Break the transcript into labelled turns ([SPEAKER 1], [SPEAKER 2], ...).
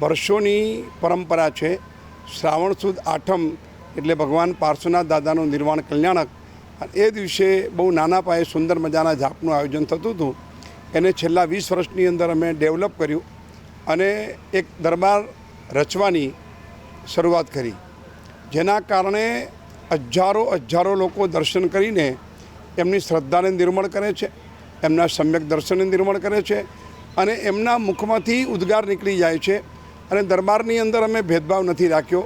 [SPEAKER 1] વર્ષોની પરંપરા છે. શ્રાવણ સુદ આઠમ એટલે ભગવાન પાર્શ્વનાથ દાદાનું નિર્વાણ કલ્યાણક. એ દિવસે બહુ નાના પાયે સુંદર મજાના જાપનું આયોજન થતું હતું. એને છેલ્લા વીસ વર્ષની અંદર અમે ડેવલપ કર્યું અને એક દરબાર રચવાની શરૂઆત કરી. જેના કારણે હજારો હજારો લોકો દર્શન કરીને એમની શ્રદ્ધાને નિર્મળ કરે છે, એમના સમ્યક દર્શનને નિર્મળ કરે છે અને એમના મુખમાંથી ઉદ્ગાર નીકળી જાય છે. અને દરબારની અંદર અમે ભેદભાવ નથી રાખ્યો.